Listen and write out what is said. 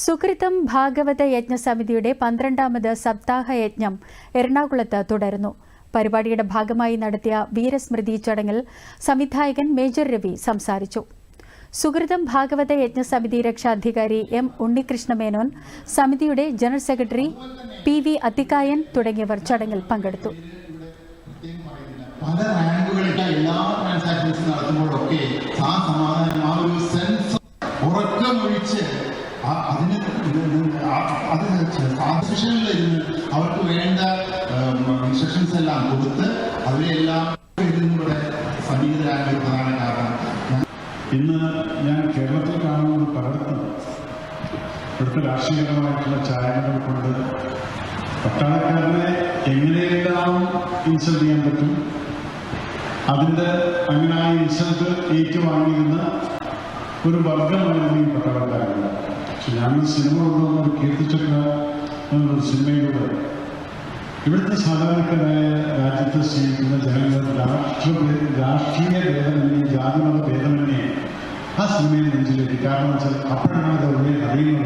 സുകൃതം ഭാഗവത യജ്ഞ സമിതിയുടെ പന്ത്രണ്ടാമത് സപ്താഹ യജ്ഞം എറണാകുളത്ത് തുടരുന്നു. പരിപാടിയുടെ ഭാഗമായി നടത്തിയ വീരസ്മൃതി ചടങ്ങിൽ സംവിധായകൻ മേജർ രവി സംസാരിച്ചു. സുകൃതം ഭാഗവത യജ്ഞ സമിതി രക്ഷാധികാരി എം ഉണ്ണികൃഷ്ണ മേനോൻ സമിതിയുടെ general secretary P V Athikkayan തുടങ്ങിയവർ ചടങ്ങിൽ പങ്കെടുത്തു. പല ട്രാൻസാക്ഷൻസ് അത് ആർട്ടിഫിഷ്യലിലിരുന്ന് അവർക്ക് വേണ്ട ഇൻസ്ട്രക്ഷൻസ് എല്ലാം കൊടുത്ത് അവരെല്ലാം ഇതിലൂടെ സമീപരായ ഒരു പ്രധാന കാരണം. ഇന്ന് ഞാൻ കേരളത്തിൽ കാണുന്നത് പലർക്കും ഇവിടുത്തെ രാഷ്ട്രീയപരമായിട്ടുള്ള ചായങ്ങൾ കൊണ്ട് പട്ടാളക്കാരനെ എങ്ങനെയെല്ലാം ഇൻസൾട്ട് ചെയ്യാൻ പറ്റും അതിന്റെ അങ്ങനെ ആ ഇൻസൾട്ട് ഏറ്റുവാങ്ങിയിരുന്ന ഒരു വർഗമായിരുന്നു ഈ പട്ടാളക്കാരുണ്ട് പക്ഷെ ഞാൻ സിനിമ കൊണ്ടുവന്ന എന്നൊരു സിനിമയിലൂടെ ഇവിടുത്തെ സാധാരണക്കാരായ രാജ്യത്തെ സ്നേഹിക്കുന്ന ജനങ്ങൾ രാഷ്ട്ര രാഷ്ട്രീയ ഭേദമന്യേ ജാതിമത ഭേദമന്യേ ആ സിനിമയിൽ നെഞ്ചിലേക്ക്. കാരണം വെച്ചാൽ അപ്പോഴാണ് അത് ഉള്ളിൽ അറിയുന്നത്.